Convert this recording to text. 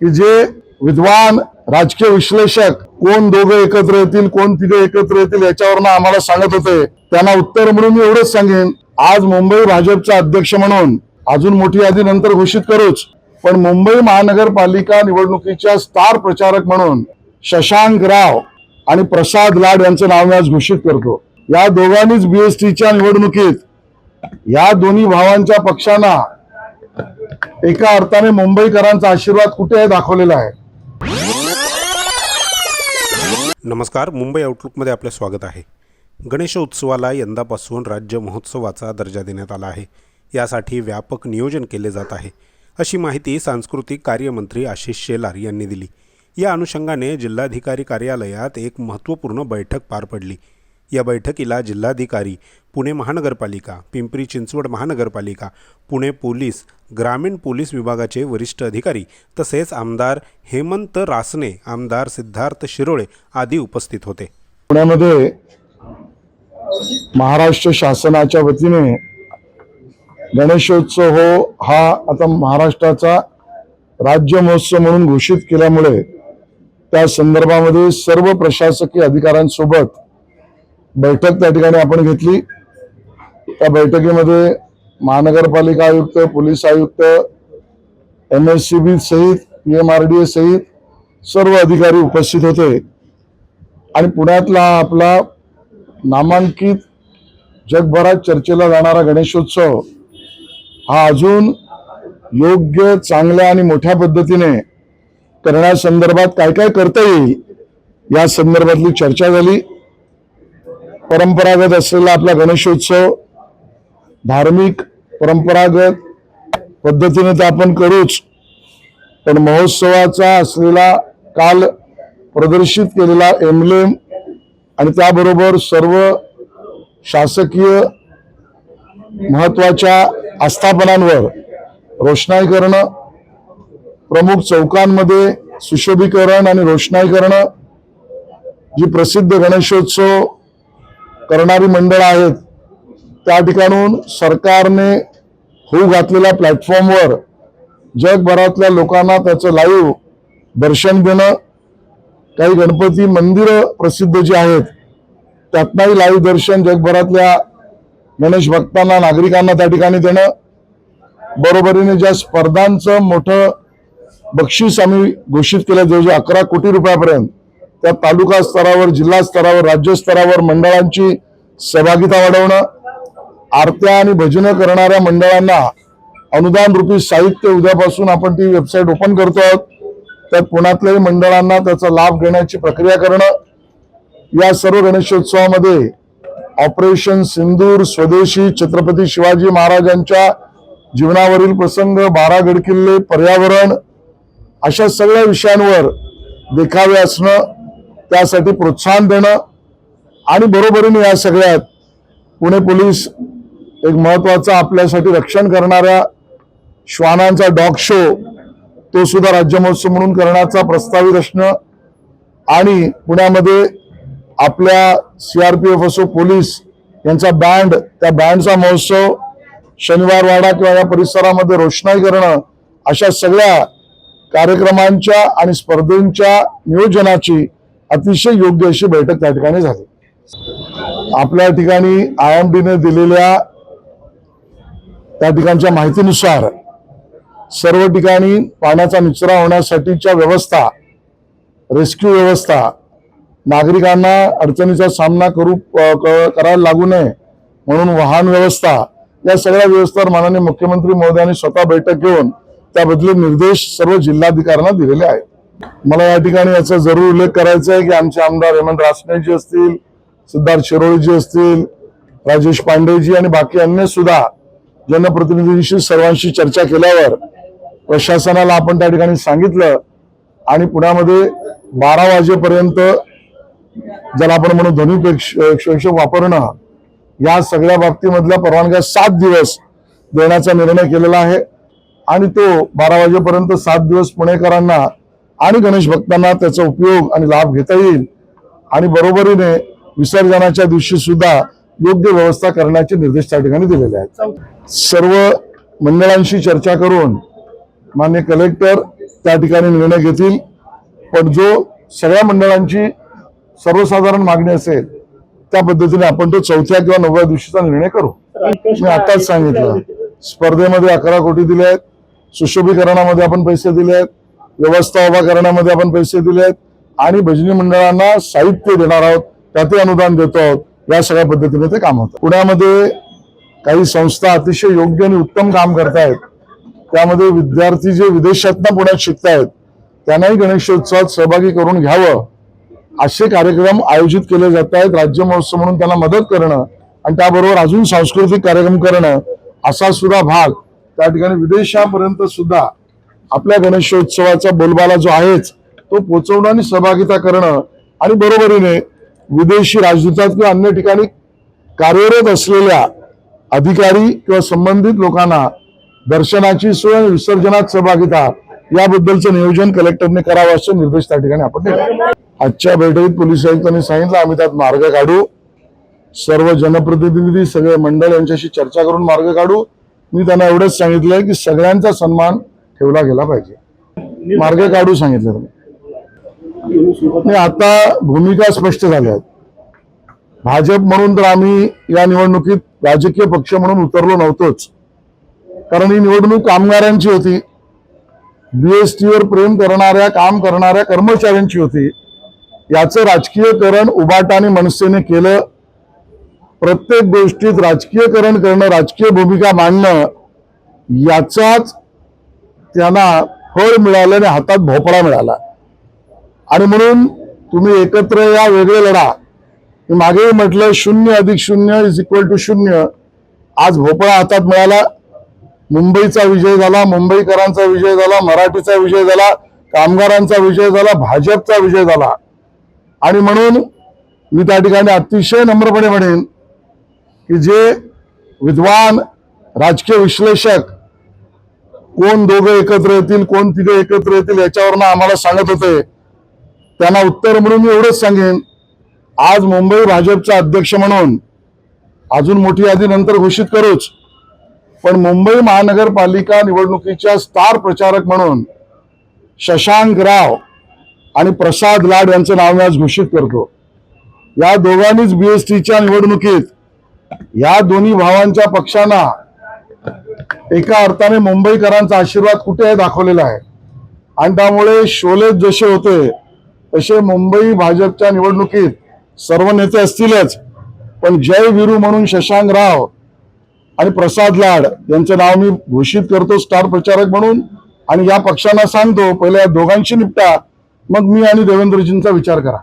की जे विद्वान राजकीय विश्लेषक कोण दोघं एकत्र येतील कोण तिघे एकत्र येतील याच्यावरनं आम्हाला सांगत होते. त्यांना उत्तर म्हणून मी एवढंच सांगेन. आज मुंबई भाजपचा अध्यक्ष म्हणून अजून मोठी यादी नंतर घोषित करूच. पण मुंबई महानगरपालिका निवडणुकीच्या स्टार प्रचारक म्हणून शशांक राव आणि प्रसाद लाड यांचं नाव मी आज घोषित करतो. या दोघांनीच बीएसटीच्या निवडणुकीत या दोन्ही भावांच्या पक्षांना एका अर्थाने मुंबईकरांचा आशीर्वाद कुठे आहे दाखवलेला आहे. नमस्कार मुंबई आउटलुकमध्ये आपले स्वागत आहे. गणेशोत्सवाला यंदापासून राज्य महोत्सवाचा दर्जा देण्यात आला आहे. यासाठी व्यापक नियोजन केले जात आहे. अशी माहिती सांस्कृतिक कार्यमंत्री आशिष शेलार यांनी दिली. या अनुषंगाने जिल्हाधिकारी कार्यालयात एक महत्त्वपूर्ण बैठक पार पडली. या बैठकीला जिल्हाधिकारी पुणे महानगरपालिका पिंपरी चिंचवड महानगरपालिका पुणे पोलीस ग्रामीण पोलीस विभागाचे वरिष्ठ अधिकारी तसेच आमदार हेमंत रासने आमदार सिद्धार्थ शिरोळे आदी उपस्थित होते. पुण्यामध्ये महाराष्ट्र शासनाच्या वतीने गणेशोत्सव हो हा आता महाराष्ट्राचा राज्य महोत्सव म्हणून घोषित केल्यामुळे त्या संदर्भामध्ये सर्व प्रशासकीय अधिकाऱ्यांसोबत बैठक त्या ठिकाणी आपण घेतली. त्या बैठकीमध्ये महानगरपालिका आयुक्त पोलीस आयुक्त एम एस सी बी सहित P M R D A सहित सर्व अधिकारी उपस्थित होते. आणि पुण्यातला आपला नामांकित जगभरात चर्चेला जाणारा गणेशोत्सव हा अजून योग्य चांगल्या आणि मोठ्या पद्धतीने करण्यासंदर्भात काय काय करता येईल या संदर्भातली चर्चा झाली. परंपरागत असलेला आपला गणेशोत्सव धार्मिक परंपरागत पद्धतीने तर आपण करूच पण महोत्सवाचा असलेला काल प्रदर्शित केलेला एमलेम आणि त्याबरोबर सर्व शासकीय महत्त्वाच्या आस्थापनांवर रोषणाई करणं प्रमुख चौकांमध्ये सुशोभीकरण आणि रोषणाई करणं जी प्रसिद्ध गणेशोत्सव करणारी मंडळं आहेत. त्या ठिकाणून सरकारने होऊ घातलेल्या प्लॅटफॉर्मवर जगभरातल्या लोकांना त्याचं लाईव्ह दर्शन देणं काही गणपती मंदिरं प्रसिद्ध जी आहेत त्यातनंही लाईव्ह दर्शन जगभरातल्या गणेश भक्तांना नागरिकांना त्या ठिकाणी देणं. बरोबरीने ज्या स्पर्धांचं मोठं बक्षीस आम्ही घोषित केलं जवळजवळ अकरा कोटी रुपयापर्यंत त्या तालुका स्तरावर जिल्हा स्तरावर राज्य स्तरावर मंडळांची सहभागिता वाढवणं आरत्या आणि भजनं करणाऱ्या मंडळांना अनुदान रूपी साहित्य उद्यापासून आपण ती वेबसाईट ओपन करतो आहोत. त्यात पुण्यातल्याही मंडळांना त्याचा लाभ घेण्याची प्रक्रिया करणं. या सर्व गणेशोत्सवामध्ये ऑपरेशन सिंदूर स्वदेशी छत्रपती शिवाजी महाराजांच्या जीवनावरील प्रसंग बारा गडकिल्ले पर्यावरण अशा सगळ्या विषयांवर देखावे असणं त्यासाठी प्रोत्साहन देणं आणि बरोबरीने या सगळ्यात पुणे पोलीस एक महत्त्वाचा आपल्यासाठी रक्षण करणाऱ्या श्वानांचा डॉग शो तो सुद्धा राज्य महोत्सव म्हणून करण्याचा प्रस्तावित असणं आणि पुण्यामध्ये आपल्या सी आर पी एफ असो पोलीस यांचा बँड त्या बँडचा महोत्सव शनिवारवाडा किंवा या परिसरामध्ये रोषणाई करणं अशा सगळ्या कार्यक्रमांच्या आणि स्पर्धेंच्या नियोजनाची अतिशय योग्य अशी बैठक त्या ठिकाणी झाली. आपल्या ठिकाणी आय एम डीने दिलेल्या त्या ठिकाणच्या माहितीनुसार सर्व ठिकाणी पाण्याचा निचरा होण्यासाठीच्या व्यवस्था रेस्क्यू व्यवस्था नागरिकांना अडचणीचा सामना करू करायला लागू नये म्हणून वाहन व्यवस्था या सगळ्या व्यवस्थावर माननीय मुख्यमंत्री महोदयांनी स्वतः बैठक घेऊन त्याबद्दल निर्देश सर्व जिल्हाधिकाऱ्यांना दिलेले आहेत. मला या ठिकाणी याचा जरूर उल्लेख करायचा आहे की आमचे आमदार हेमंत रासनेजी असतील सिद्धार्थ शिरोळीजी असतील राजेश पांडेजी आणि बाकी अन्य सुद्धा जनप्रतिनिधींशी सर्वांशी चर्चा केल्यावर प्रशासनाला आपण त्या ठिकाणी सांगितलं आणि पुण्यामध्ये बारा वाजेपर्यंत ज्याला आपण म्हणू ध्वनी प्रेक्ष- वापरणं या सगळ्या बाबतीमधल्या परवानग्या सात दिवस देण्याचा निर्णय केलेला आहे. आणि तो बारा वाजेपर्यंत सात दिवस पुणेकरांना आणि गणेश भक्तांना त्याचा उपयोग आणि लाभ घेता येईल. आणि बरोबरीने विसर्जनाच्या दिवशी सुद्धा योग्य व्यवस्था करण्याचे निर्देश त्या ठिकाणी दिलेले आहेत. सर्व मंडळांशी चर्चा करून मान्य कलेक्टर त्या ठिकाणी निर्णय घेतील. पण जो सगळ्या मंडळांची सर्वसाधारण मागणी असेल त्या पद्धतीने आपण तो चौथ्या किंवा नवव्या दिवशीचा निर्णय करू. मी आताच सांगितलं. स्पर्धेमध्ये अकरा कोटी दिले आहेत. सुशोभीकरणामध्ये आपण पैसे दिले आहेत. व्यवस्था उभा करण्यामध्ये आपण पैसे दिले आहेत. आणि भजनी मंडळांना साहित्य देणार आहोत त्यातही अनुदान देतो आहोत या सगळ्या पद्धतीने ते काम होतं. पुण्यामध्ये काही संस्था अतिशय योग्य आणि उत्तम काम करतायत. त्यामध्ये विद्यार्थी जे विदेशातनं पुण्यात शिकतायत त्यांनाही गणेशोत्सवात सहभागी करून घ्यावं असे कार्यक्रम आयोजित केले जात आहेत राज्य महोत्सव म्हणून त्यांना मदत करणं आणि त्याबरोबर अजून सांस्कृतिक कार्यक्रम करणं असा सुद्धा भाग त्या ठिकाणी विदेशापर्यंत सुद्धा आपल्या गणेशोत्सवाचा बोलबाला जो आहेच तो पोचवणं आणि सहभागिता करणं आणि बरोबरीने विदेशी राजदूतात किंवा अन्य ठिकाणी कार्यरत असलेल्या अधिकारी किंवा संबंधित लोकांना दर्शनाची सोय आणि विसर्जनात सहभागिता याबद्दलचं नियोजन कलेक्टरने करावं असे निर्देश त्या ठिकाणी आपण दिले. आजच्या बैठकीत पोलीस आयुक्तांनी सांगितलं आम्ही त्यात मार्ग काढू. सर्व जनप्रतिनिधी सगळे मंडळ यांच्याशी चर्चा करून मार्ग काढू. मी त्यांना एवढंच सांगितलंय की सगळ्यांचा सन्मान ठेवला गेला पाहिजे. मार्ग काढू सांगितलं तुम्ही. आता भूमिका स्पष्ट झाल्या आहेत. भाजप म्हणून तर आम्ही या निवडणुकीत राजकीय पक्ष म्हणून उतरलो नव्हतोच. कारण ही निवडणूक कामगारांची होती. बीएसटीवर प्रेम करणाऱ्या काम करणाऱ्या कर्मचाऱ्यांची होती. याचं राजकीयकरण उबाटा आणि मनसेने केलं. प्रत्येक गोष्टीत राजकीयकरण करणं राजकीय भूमिका मांडणं याचाच त्यांना फळ मिळालं आणि हातात भोपळा मिळाला. आणि म्हणून तुम्ही एकत्र या वेगळे लढा. मी मागेही म्हटलं शून्य अधिक शून्य इज इक्वल टू शून्य. आज भोपळा हातात मिळाला. मुंबईचा विजय झाला मुंबईकरांचा विजय झाला मराठीचा विजय झाला कामगारांचा विजय झाला भाजपचा विजय झाला. आणि म्हणून मी त्या ठिकाणी अतिशय नम्रपणे म्हणेन की जे विद्वान राजकीय विश्लेषक कोण दोघं एकत्र येतील कोण तिघं एकत्र येतील याच्यावरनं आम्हाला सांगत होते. त्यांना उत्तर म्हणून मी एवढंच सांगेन. आज मुंबई भाजपचा अध्यक्ष म्हणून अजून मोठी यादी नंतर घोषित करूच. पण मुंबई महानगरपालिका निवडणुकीच्या स्टार प्रचारक म्हणून शशांक राव आणि प्रसाद लाड यांचं नाव मी आज घोषित करतो. या दोघांनीच बीएसटीच्या निवडणुकीत या दोन्ही भावांच्या पक्षांना एका अर्थाने मुंबईकरांचा आशीर्वाद कुठे आहे दाखवलेला आहे. आणि त्यामुळे शोले जसे होते तसे मुंबई भाजपच्या निवडणुकीत सर्व नेते असतीलच. पण जय वीरू म्हणून शशांक राव आणि प्रसाद लाड यांचं नाव मी घोषित करतो स्टार प्रचारक म्हणून. आणि या पक्षांना सांगतो पहिल्या दोघांशी निपटा. मग मी आणि देवेंद्रजींचा विचार करा.